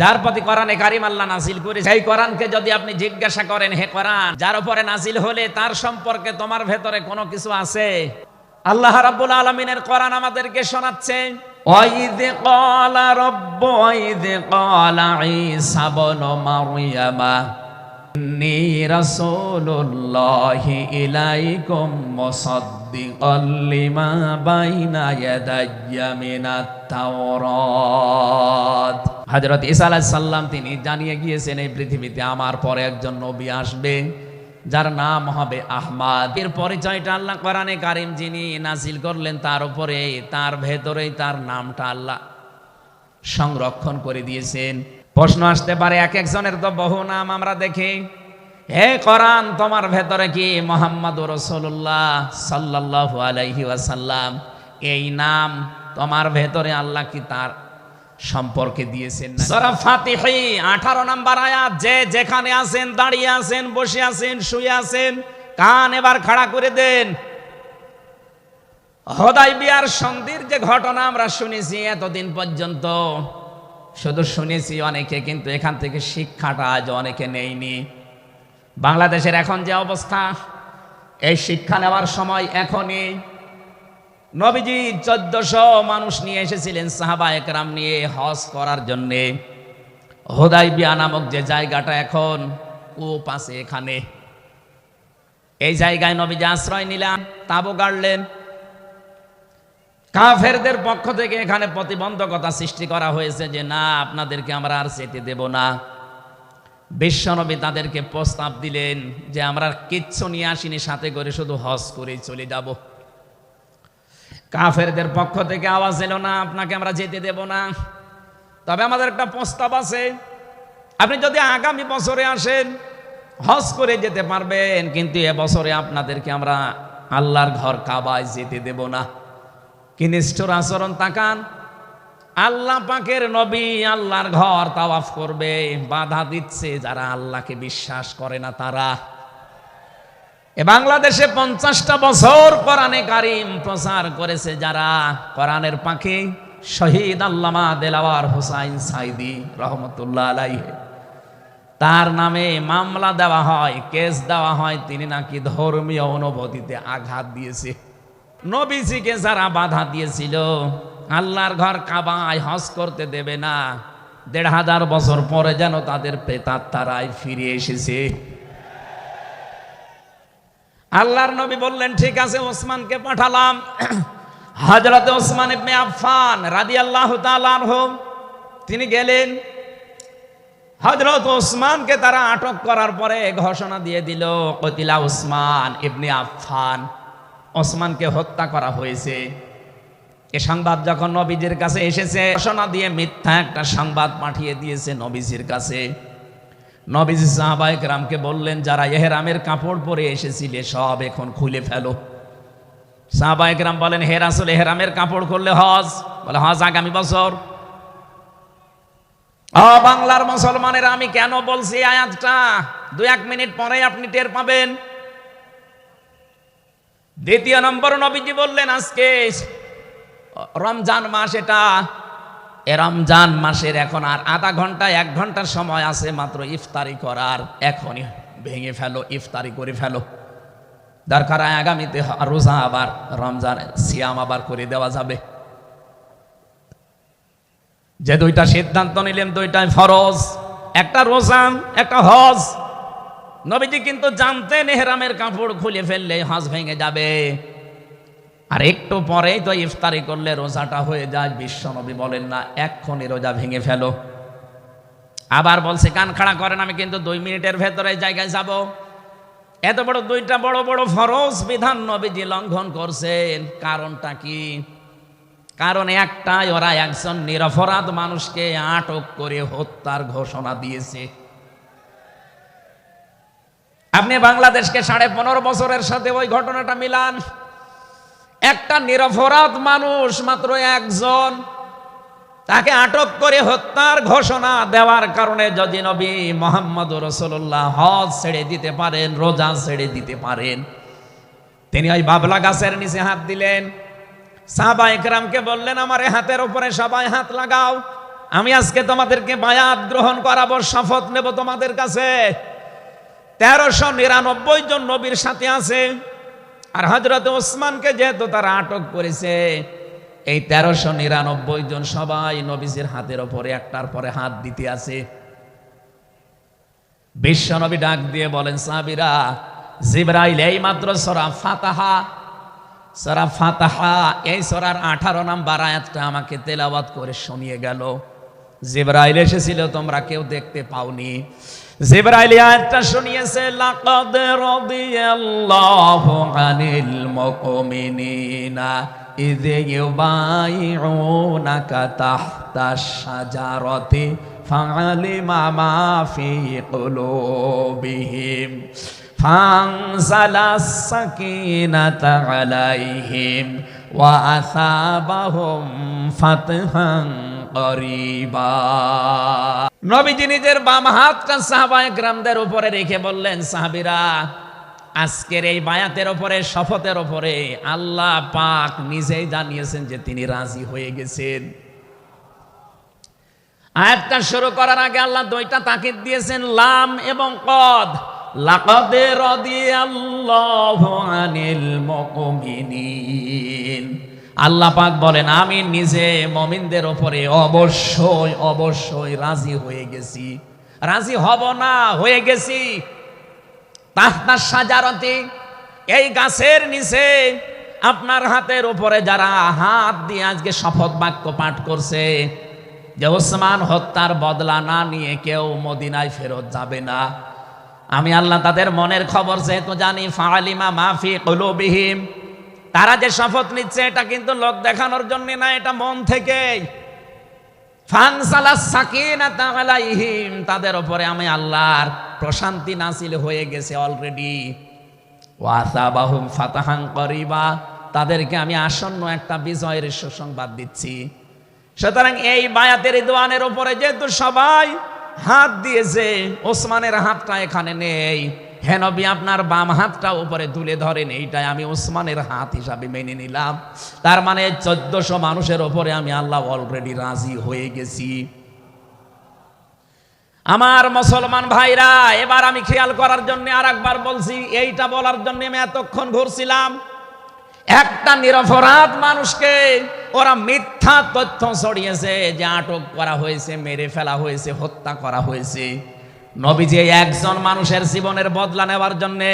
যার প্রতি কোরআনে কারিম আল্লাহ নাজিল করে, সেই কোরআনকে যদি আপনি জিজ্ঞাসা করেন, হে কোরআন, যার উপরে নাজিল হলে তার সম্পর্কে তোমার ভেতরে কোনো কিছু আছে? আল্লাহ রাব্বুল আলামিনের কোরআন আমাদেরকে শোনাচ্ছে ওয়াইদ ক্বালা রব্বু ওয়াইদ ক্বালা ঈসা ইবনু মারইয়ামা, ইন্নী রাসূলুল্লাহি ইলাইকুম মুসাদ্দিকাল বাইনা ইয়াদাইয়া মিনাত তাওরাত হযরত ঈসা আলাইহিস সালাম তিনি জানিয়ে গিয়েছেন, এই পৃথিবীতে আমার পরে একজন নবী আসবে, যার নাম হবে আহমাদ। এর পরিচয়টা আল্লাহ কোরআনে কারিম যিনি নাজিল করলেন, তার উপরে, তার ভেতরেই তার নামটা আল্লাহ সংরক্ষণ করে দিয়েছেন। প্রশ্ন আসতে পারে, এক একজনের তো বহু নাম আমরা দেখি। হে কোরআন, তোমার ভেতরে কি মোহাম্মদ রসুল্লাহ সাল্লাল্লাহু আলাইহি ওয়াসাল্লাম? এই নাম তোমার ভেতরে আল্লাহ কি তার সম্পর্কে দিয়েছেন 18 নাম্বার আয়াত, যে যেখানে আছেন, দাঁড়িয়ে আছেন, বসে আছেন, শুয়ে আছেন, কান এবার খাড়া করে দেন। হদাই বিয়ার সন্ধির যে ঘটনা আমরা শুনেছি এতদিন পর্যন্ত, শুধু শুনেছি অনেকে, কিন্তু এখান থেকে শিক্ষাটা আজ অনেকে নেয়নি। বাংলাদেশের এখন যে অবস্থা, এই শিক্ষা নেওয়ার সময় এখনই নবীজি চোদ্দশো মানুষ নিয়ে এসেছিলেন সাহাবা একরাম নিয়ে হজ করার জন্যে। হোদাই বিয়া নামক যে জায়গাটা এখন কূপ আছে এখানে। এই জায়গায় নবীজি আশ্রয় নিলাম তাবু গাড়লেন। কাফেরদের পক্ষ থেকে এখানে প্রতিবন্ধকতা সৃষ্টি করা হয়েছে যে, না, আপনাদেরকে আমরা আর যেতে দেব না। বিশ্বনবী তাদেরকে প্রস্তাব দিলেন যে আমরা কিচ্ছু নিয়ে আসিনি, সাথে করে শুধু হজ করেই চলে যাব। কাফেরদের পক্ষ থেকে আওয়াজ এলো না, আপনাকে আমরা যেতে দেব না। তবে আমাদের একটা প্রস্তাব আছে। আপনি যদি আগামী বছরে আসেন, হজ করে যেতে পারবেন, কিন্তু এ বছরে আপনাদেরকে আমরা আল্লাহর ঘর কাবায় যেতে দেব না। কি নিষ্ঠুর আচরণ তাকান। আল্লাহ পাকের নবী আল্লাহর ঘর তাওয়াফ করবে, বাধা দিচ্ছে যারা আল্লাহকে বিশ্বাস করে না তারা। এ বাংলাদেশে পঞ্চাশটা বছর কোরআনে কারিম প্রচার করেছে যারা, কোরআনের পাখি শহীদ আল্লামা দেলাওয়ার হোসাইন সাইদি রহমতুল্লাহ আলাইহে। তার নামে মামলা দেওয়া হয়, কেস দেওয়া হয়, তিনি নাকি ধর্মীয় অনুভূতিতে আঘাত দিয়েছে। নবীজিকে যারা বাধা দিয়েছিল আল্লাহর ঘর কাবায় হজ করতে দেবে না। দেড় হাজার বছর পরে যেন তাদের প্রেতার তারাই ফিরে এসেছে। আল্লাহর নবী বললেন, ঠিক আছে, ওসমানকে পাঠালাম। হজরত ওসমান ইবনে আফফান রাদিয়াল্লাহু তাআলা আনহু, তিনি গেলেন। হজরত ওসমানকে তারা আটক করার পরে ঘোষণা দিয়ে দিল, কতিলা ওসমান ইবনে আফফান, ওসমানকে হত্যা করা হয়েছে। এ সংবাদ যখন নবীজির কাছে এসেছে, ঘোষণা দিয়ে মিথ্যা একটা সংবাদ পাঠিয়ে দিয়েছে নবীজির কাছে। নবীজি সাহাবাহিক রামকে বললেন, যারা এহেরামের কাপড় পরে এসেছিলে, সব এখন খুলে ফেলো। সাহাবাহিক রাম বলেন, হে রাসুল, এহেরামের কাপড় করলে হজ? বলে, হজ আগামী বছর। বাংলার মুসলমানেরা, আমি কেন বলছি আয়াতটা? দু এক মিনিট পরে আপনি টের পাবেন। দ্বিতীয় নম্বর নবীজি বললেন, আজকে রমজান মাস এটা। এ রমজান মাসের এখন আর আধা ঘণ্টা, এক ঘণ্টার সময় আছে মাত্র ইফতারি করার। এখনই ভেঙে ফেলো, ইফতারি করে ফেলো। দরকার আগামীতে রোজা আবার, রমজান সিয়াম আবার করে দেওয়া যাবে। যে দুইটা সিদ্ধান্ত নিলেন, দুইটাই ফরজ। একটা রোজা একটা হজ। নবীজি কিন্তু জানতেন এহরামের কাপড় খুলে ফেললে হজ ভেঙে যাবে। আর একটু পরেই তো ইফতারি করলে রোজাটা হয়ে যায়, বিশ্ব নবী বলেন না এক্ষণে রোজা ভেঙে ফেলো। আবার বলছে, কান খাড়া করেন, আমি কিন্তু দুই মিনিটের ভেতরে জায়গায় যাব। এত বড় দুইটা বড় বড় ফরজ বিধান নবীজি লঙ্ঘন করছেন। কারণটা কি? কারণ একটাই, ওরা একজন নিরপরাধ মানুষকে আটক করে হত্যার ঘোষণা দিয়েছে। আপনি বাংলাদেশকে সাড়ে পনেরো বছরের সাথে ওই ঘটনাটা মিলান। একটা নিরপরাধ মানুষ মাত্র একজন, তাকে আটক করে হত্যার ঘোষণা দেওয়ার কারণে যদি নবী মোহাম্মদ রসুল্লাহ হজ ছেড়ে দিতে পারেন, রোজা ছেড়ে দিতে পারেন, তিনি ওই বাবলা গাছের নিচে হাত দিলেন। সাহাবা একরামকে বললেন, আমার হাতের উপরে সবাই হাত লাগাও। আমি আজকে তোমাদেরকে বায়াত গ্রহণ করাবো, শপথ নেব তোমাদের কাছে। তেরোশো নিরানব্বই জন নবীর সাথে আছে। আর হজরত ওসমানকে যেহেতু তারা আটক করেছে, এই তেরোশো নিরানব্বই জন সবাই নবীজির হাতের ওপরে একটার পরে হাত দিতে আছে। বিশ্ব নবী ডাক দিয়ে বলেন সাবিরা জিব্রাইল এই মাত্র সরা ফাতাহা সরা ফাতাহা, এই সরার আঠারো নাম্বার আয়াতটা আমাকে তেলাওয়াত করে শুনিয়ে গেল। জিব্রাইল এসেছিল তোমরা কেউ দেখতে পাওনি জিব্রাইল এই আয়াতটা শুনিয়েছে লাকাদ রাদিয়াল্লাহু আনিল মুমিনিনা ইয ইউবাইউনাকা তাহতাশ শাজারাতি ফাআলিমা মা ফি কুলুবিহিম فانزل السكينة عليهم وأثابهم فتحا করিবা। নবীজি নিজের বাম হাতটা সাহাবায় গ্রামদের উপরে রেখে বললেন, সাহাবিরা, আজকের এই বায়াতের ওপরে, শপথের ওপরে আল্লাহ পাক নিজেই জানিয়েছেন যে তিনি রাজি হয়ে গেছেন। আয়াতটা শুরু করার আগে আল্লাহ দুইটা তাকিদ দিয়েছেন, লাম এবং কদ। লাকদে রদি আল্লাহ আনিল মুমিনিন। আল্লাহ পাক বলেন, আমি নিজে মমিনদের ওপরে অবশ্যই অবশ্যই রাজি হয়ে গেছি। রাজি হব না, হয়ে গেছি। তাহতা সাজারতে, এই গাছের নিচে আপনার হাতের উপরে যারা হাত দিয়ে আজকে শপথ বাক্য পাঠ করছে, যে ওসমান হত্যার বদলা না নিয়ে কেউ মদিনায় ফেরত যাবে না। আমি আল্লাহ তাদের মনের খবর যেহেতু জানি ফালিমা মাফি কলুবিহীম তারা যে শপথ নিচ্ছে, এটা কিন্তু লোক দেখানোর জন্য না, এটা মন থেকেই তাদের উপরে আমি আল্লাহর প্রশান্তি নাসিল হয়ে গেছে অলরেডি ফাতাহান করিবা, তাদেরকে আমি আসন্ন একটা বিজয়ের সুসংবাদ দিচ্ছি। সুতরাং এই বায়াতের দোয়ানের উপরে যেহেতু সবাই হাত দিয়েছে, ওসমানের হাতটা এখানে নেই। হেনবি আপনার বাম হাতটা উপরে তুলে ধরেন, এইটাই আমি ওসমানের হাত হিসাবে মেনে নিলাম। তার মানে চোদ্দশো মানুষের ওপরে আমি আল্লাহ অলরেডি রাজি হয়ে গেছি। আমার মুসলমান ভাইরা, এবার আমি খেয়াল করার জন্য আর একবার বলছি, এইটা বলার জন্য আমি এতক্ষণ ঘুরছিলাম। একটা নিরপরাধ মানুষকে ওরা মিথ্যা তথ্য ছড়িয়েছে যে আটক করা হয়েছে, মেরে ফেলা হয়েছে, হত্যা করা হয়েছে। নবীজি একজন মানুষের জীবনের বদলা নেওয়ার জন্যে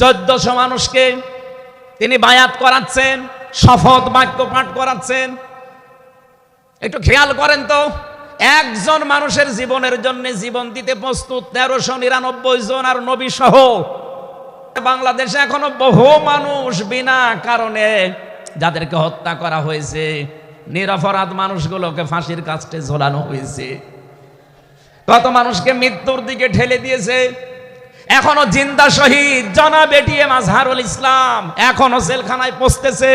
চোদ্দশো মানুষকে তিনি বায়াত করাচ্ছেন, শপথ বাক্য পাঠ করাচ্ছেন। একটু খেয়াল করেন তো, একজন মানুষের জীবনের জন্য জীবন দিতে প্রস্তুত তেরোশো নিরানব্বই জন আর নবী সহ। বাংলাদেশে এখনও বহু মানুষ বিনা কারণে যাদেরকে হত্যা করা হয়েছে, নিরপরাধ মানুষগুলোকে ফাঁসির কাছে ঝোলানো হয়েছে। কত মানুষকে মৃত্যুর দিকে ঠেলে দিয়েছে। এখনও জিন্দা শহীদ জনা বেটিয়ে মাজহারুল ইসলাম এখনও জেলখানায় পৌঁছতেছে।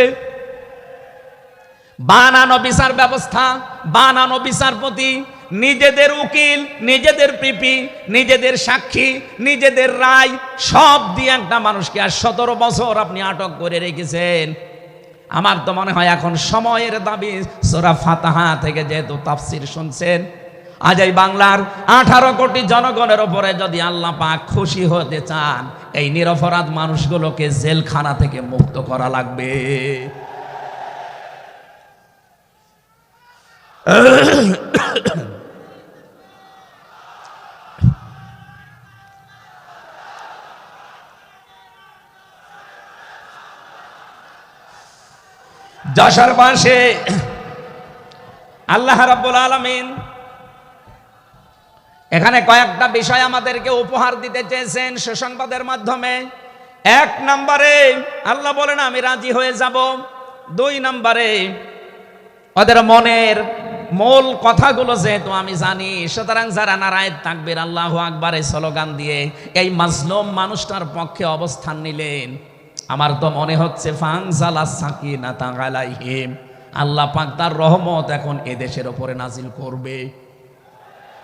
বানানো বিচার ব্যবস্থা, বানানো বিচারপতি, নিজেদের উকিল, নিজেদের পিপি, নিজেদের সাক্ষী, নিজেদের রায়, সব দিয়ে একটা মানুষকে আর সতেরো বছর আপনি আটক করে রেখেছেন। আমার তো মনে হয় এখন সময়ের দাবি সোরা ফাতাহা থেকে যেহেতু তাফসির শুনছেন আজ এই বাংলার আঠারো কোটি জনগণের ওপরে যদি আল্লাহ পাক খুশি হতে চান, এই নিরপরাধ মানুষগুলোকে জেলখানা থেকে মুক্ত করা লাগবে। যশোর পাশে আল্লাহ রাব্বুল আলামিন এখানে কয়েকটা বিষয় আমাদেরকে উপহার দিতে চেয়েছেন সুসংবাদের মাধ্যমে। এক নম্বরে, আল্লাহ বলেন, আমি রাজি হয়ে যাব। দুই নম্বরে, ওদের মনের মূল কথাগুলো যেহেতু আমি জানি, সুতরাং যারা নারায়ণ তাকবির, আল্লাহ আকবারে স্লোগান দিয়ে এই মাজলুম মানুষটার পক্ষে অবস্থান নিলেন। আমার তো মনে হচ্ছে আল্লাহ পাক তার রহমত এখন এদেশের ওপরে নাজিল করবে।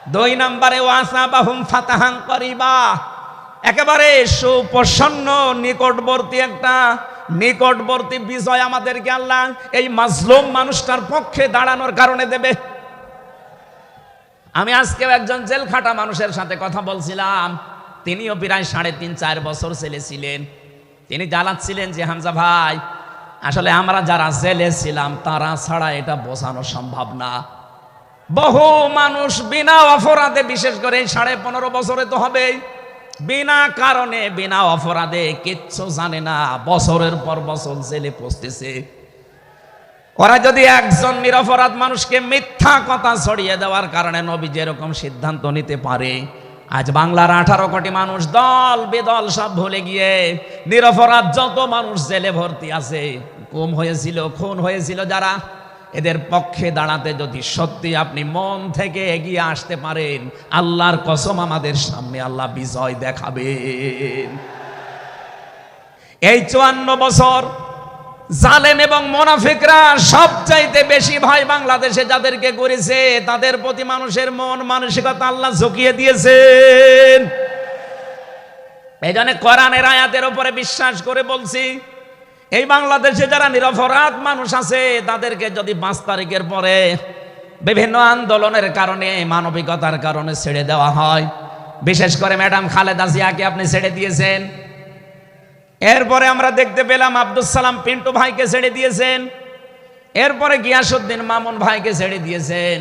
দুই নম্বরে, ওয়াসাবাহুম ফাতাহাং করিবা। একেবারে সুপ্রসন্ন, নিকটবর্তী একটা, নিকটবর্তী বিজয় আমাদেরকে আল্লাহ এই মাজলুম মানুষটার পক্ষে দাঁড়ানোর কারণে দেবে। আমি আজকেও একজন জেল খাটা মানুষের সাথে কথা বলছিলাম। তিনিও প্রায় সাড়ে তিন, চার বছর ছেলে ছিলেন। তিনি জ্বালাচ্ছিলেন যে, হামজা ভাই, আসলে আমরা যারা জেলে ছিলাম, তারা ছাড়া এটা বোঝানো সম্ভব না। বহু মানুষ বিনা অপরাধে, বিশেষ করে সাড়ে পনেরো বছরে তো হবেই, বিনা কারণে, বিনা অপরাধে কিচ্ছু জানে না, বছরের পর বছর জেলে পৌঁছতেছে ওরা যদি একজন নিরপরাধ মানুষকে মিথ্যা কথা ছড়িয়ে দেওয়ার কারণে নবী যেরকম সিদ্ধান্ত নিতে পারে, আজ বাংলার আঠারো কোটি মানুষ দল বেদল সব ভুলে গিয়ে নিরপরাধ যত মানুষ জেলে ভর্তি আছে কম হয়েছিল, খুন হয়েছিল যারা এদের পক্ষে দাঁড়াতে যদি সত্যি আপনি মন থেকে এগিয়ে আসতে পারেন, আল্লাহর কসম আমাদের সামনে আল্লাহ বিজয় দেখাবেন। এই চুয়ান্ন বছর জালেম এবং মোনাফিকরা সবচাইতে বেশি ভয় বাংলাদেশে যাদেরকে করেছে, তাদের প্রতি মানুষের মন মানসিকতা আল্লাহ ঝুঁকিয়ে দিয়েছেন। এই জন্য কোরআনের আয়াতের উপরে বিশ্বাস করে বলছি এই বাংলাদেশে যারা নিরপরাধ মানুষ আছে, তাদেরকে যদি পাঁচ তারিখের পরে বিভিন্ন আন্দোলনের কারণে, মানবিকতার কারণে ছেড়ে দেওয়া হয়, বিশেষ করে ম্যাডাম খালেদা জিয়াকে আপনি ছেড়ে দিয়েছেন। এরপরে আমরা দেখতে পেলাম আব্দুল সালাম পিন্টু ভাইকে ছেড়ে দিয়েছেন। এরপরে গিয়াসুদ্দিন মামুন ভাইকে ছেড়ে দিয়েছেন।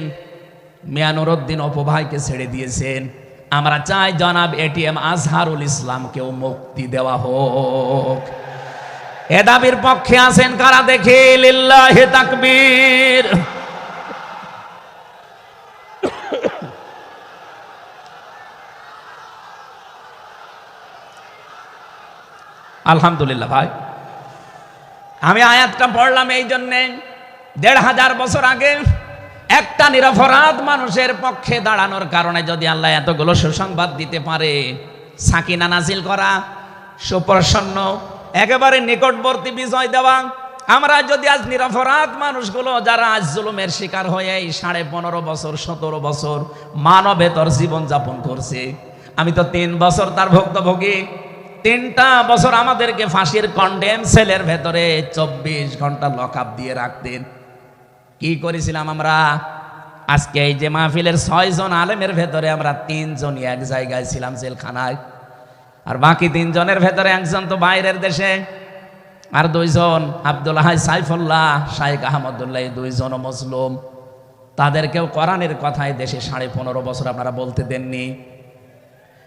মিয়ানুরউদ্দিন অপু ভাইকে ছেড়ে দিয়েছেন। আমরা চাই জনাব এটিএম আজহারুল ইসলামকেও মুক্তি দেওয়া হোক। এ পক্ষে আছেন কারা দেখে? লিল্লাহে তাকবীর। আলহামদুলিল্লাহ ভাই। আমি আয়াতটা পড়লাম এই জন্যে দেড় হাজার বছর আগে একটা নিরপরাধ মানুষের পক্ষে দাঁড়ানোর কারণে যদি আল্লাহ এতগুলো সুসংবাদ দিতে পারে, সাকিনা নাজিল করা, সুপ্রসন্ন একেবারে নিকটবর্তী বিজয় দেওয়া। আমরা যদি আজ নিরপরাধ মানুষগুলো যারা আজ জুলুমের শিকার হয়ে এই সাড়ে পনেরো বছর, সতেরো বছর মানবেতর জীবনযাপন করছে। আমি তো তিন বছর তার ভুক্তভোগী। তিনটা বছর আমাদেরকে ফাঁসির কন্ডেম সেলের ভেতরে চব্বিশ ঘণ্টা লকআপ দিয়ে রাখতেন। কি করেছিলাম আমরা? আজকে এই যে মাহফিলের ছয়জন আলেমের ভেতরে আমরা তিনজনই এক জায়গায় ছিলাম জেলখানায়। আর বাকি তিনজনের ভেতরে একজন তো বাইরের দেশে। আর দুইজন আবদুল্লাহ সাইফুল্লাহ, শাইখ আহমদুল্লাহ দুইজন মজলুম তাদেরকেও কোরআনের কথায় দেশে সাড়ে পনেরো বছর আপনারা বলতে দেননি।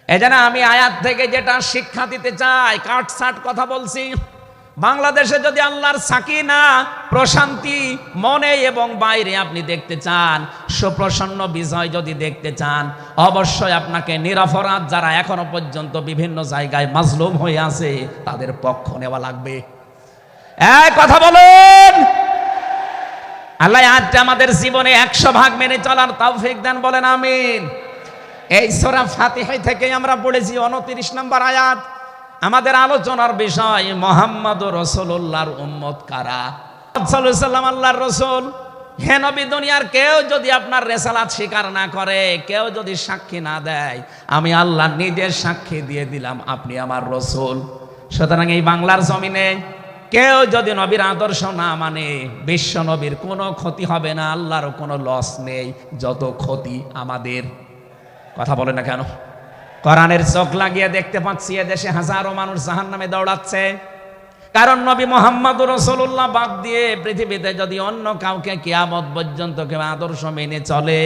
এজন্য আমি আয়াত থেকে যেটা শিক্ষা দিতে চাই কাটসাট কথা বলছি। বাংলাদেশে যদি আল্লাহর সাকিনা, প্রশান্তি, মনে এবং বাইরে আপনি দেখতে চান, সুপ্রসন্ন বিজয় যদি দেখতে চান, অবশ্যই আপনাকে নিরপরাধ যারা এখনও পর্যন্ত বিভিন্ন জায়গায় মাজলুম হয়ে আছে, তাদের পক্ষ নেওয়া লাগবে। এক কথা বলুন! আল্লাহ আজকে আমাদের জীবনে একশো ভাগ মেনে চলার তৌফিক দেন, বলেন আমিন। এই সোরা ফাতিহাই থেকে আমরা পড়েছি, উনত্রিশ নম্বর আয়াত। আমাদের আলোচনার বিষয়, মোহাম্মদ রসুল্লাহর উম্মত কারা? সাল্লাম আল্লাহর রসুল। হে নবী, দুনিয়ার কেউ যদি আপনার রেসালাত স্বীকার না করে, কেউ যদি সাক্ষী না দেয়, আমি আল্লাহ নিজের সাক্ষী দিয়ে দিলাম, আপনি আমার রসুল। সুতরাং এই বাংলার জমিনে কেউ যদি নবীর আদর্শ না মানে বিশ্ব নবীর কোনো ক্ষতি হবে না আল্লাহরও কোনো লস নেই, যত ক্ষতি আমাদের। কথা বলে না কেন? কোরআনের চোখ লাগিয়ে দেখতে পাচ্ছি দেশে হাজারো মানুষ জাহান নামে দৌড়াচ্ছে। কারণ নবী মোহাম্মদ রসুল্লাহ বাদ দিয়ে পৃথিবীতে যদি অন্য কাউকে কিয়ামত পর্যন্ত কেউ আদর্শ মেনে চলে,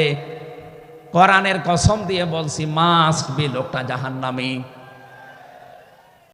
কোরআনের কসম দিয়ে বলছি, মাস্ক বি লোকটা জাহান্নামী।